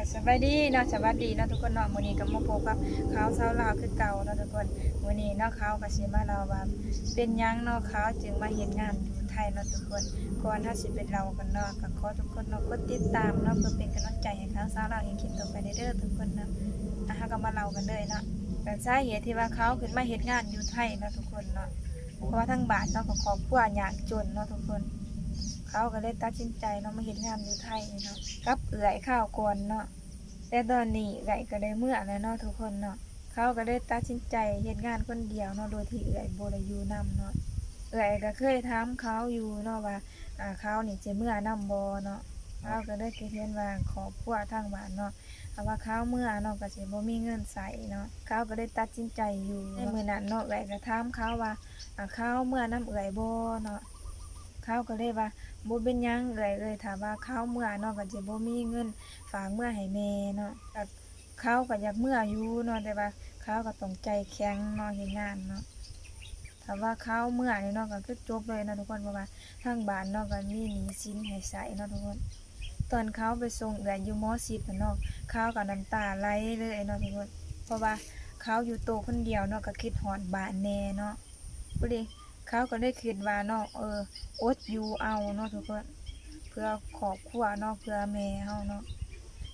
ก็สวัสดีเนาะสวัสดีเนาะทุกคนเนาะมื้อนี้ก็มาพบกับข่าวเช้าลาวคือเก่าเนาะทุกคนมื้อนี้เนาะข่าวก็สิมาเล่าว่าเป็นหยังเนาะข่าวจึงมาเฮ็ดงานอยู่ไทยเนาะทุกคนก่อนถ้าสิเป็นเรากันเนาะก็ขอทุกคนเนาะกดติดตามเนาะเพื่อเป็นกำลังใจให้ข่าวเช้าลาวเฮ็ดคลิปต่อไปเด้อทุกคนเนาะอะเราก็มาเล่ากันเลยเนาะแต่สาเหตุที่ว่าเขาขึ้นมาเฮ็ดงานอยู่ไทยเนาะทุกคนเนาะเพราะว่าทั้งบ้านเนาะก็ครอบครัวยากจนเนาะทุกคน เขาก็เลยตัดสินใจเนาะมาเฮ็ดงานอยู่ไทยเนาะกับเอื่อยข้าวก่อนเนาะแต่ตอนนี้ไก่ก็ได้เมื่อแล้วเนาะทุกคนเนาะเขาก็ได้ตัดสินใจเฮ็ดงานคนเดียวเนาะโดยที่เอื่อยบ่ได้อยู่นํเนาะเอื่อยก็เคยถามเขาอยู่เนาะว่าอ่าเขานี่จะเมื่อนํบ่เนาะเขาก็ได้คิดเห็นว่าขอพวกทางบ้านเนาะถ้าว่าเขาเมื่อเนาะก็สิบ่มีเงินใส่เนาะเขาก็ได้ตัดสินใจอยู่ในมือนั้นเนาะเอื่อยก็ถามเขาว่าอ่าเขาเมื่อนํเอื่อยบ่เนาะ เขาก็เลยว่าบ่เป็นหยังเอ่ยเอ้ยถ้าว่าเขาเมื่อเนาะก็สิบ่มีเงินฝากเมื่อให้แม่เนาะแต่เขาก็อยากเมื่ออยู่เนาะแต่ว่าเขาก็ต้องใจแข็งเนาะเฮ็ดงานเนาะถ้าว่าเขาเมื่อนี่เนาะก็คือจบเลยเนาะทุกคนเพราะว่าทางบ้านเนาะก็มีหนี้สินให้ใช้เนาะทุกคนตอนเขาไปส่งเอืออยู่ม .10 น่ะเนาะเขาก็น้ำตาไหลเลยเนาะทุกคนเพราะว่าเขาอยู่โตคนเดียวเนาะก็คิดฮอดบ้านแน่เนาะบ่ดิ เขาก็ได้คิดว่าเนาะเอออดอยู่เอาเนาะทุกคนเพื่อครอบครัวเนาะเพื่อแม่เฮาเนาะ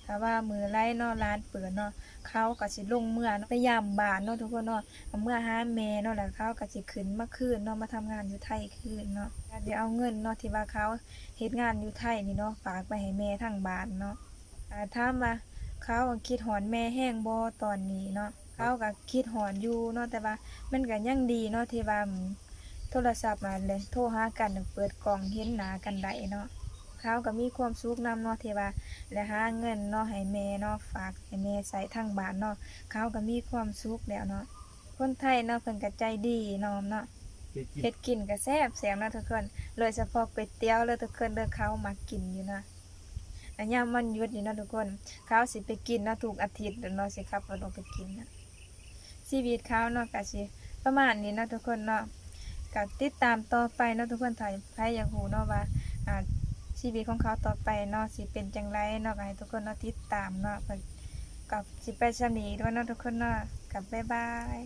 ถ้าว่ามือไล่เนาะร้านเปิดเนาะเขาก็สิลงเมื่อเนาะไปยามบ้านเนาะทุกคนเนาะเมื่อหาแม่เนาะแล้วเขาก็สิขึ้นมาคืนเนาะมาทำงานอยู่ไทยคืนเนาะเดี๋ยวเอาเงินเนาะที่ว่าเขาเฮ็ดงานอยู่ไทยนี่เนาะฝากไปให้แม่ทางบ้านเนาะอ่าถามว่าเขาคิดหอนแม่แห้งบ่ตอนนี้เนาะเขาก็คิดหอนอยู่เนาะแต่ว่ามันก็ยังดีเนาะที่ว่า โทรศัพท์มาเลยโทรหากันเปิดกล่องเห็นหน้ากันได้เนาะเขาก็มีความสุขนำเนาะที่ว่าและหาเงินเนาะให้แม่เนาะฝากให้แม่ใส่ทางบ้านเนาะเขาก็มีความสุขแล้วเนาะคนไทยเนาะเพิ่นก็ใจดีเนาะเนาะเฮ็ดกินก็แซ่บแซ่บเนาะทุกคนโดยเฉพาะก๋วยเตี๋ยวเลยทุกคนเด้อเขามากินอยู่นะอันยามวันหยุดนี่เนาะทุกคนเขาสิไปกินเนาะทุกอาทิตย์เนาะสิขับรถออกไปกินนะชีวิตเขาเนาะก็สิประมาณนี้เนาะทุกคนเนาะ ก็ติดตามต่อไปเนาะทุกคนถ่ายพระยากหูเนาะว่าอ่าชีวิตของเขาต่อไปเนาะสิเป็นจังไรเนาะก็ให้ทุกคนเนาะติดตามเนาะกับสิไปชำนีด้วยเนาะทุกคนเนาะกับบ๊ายบาย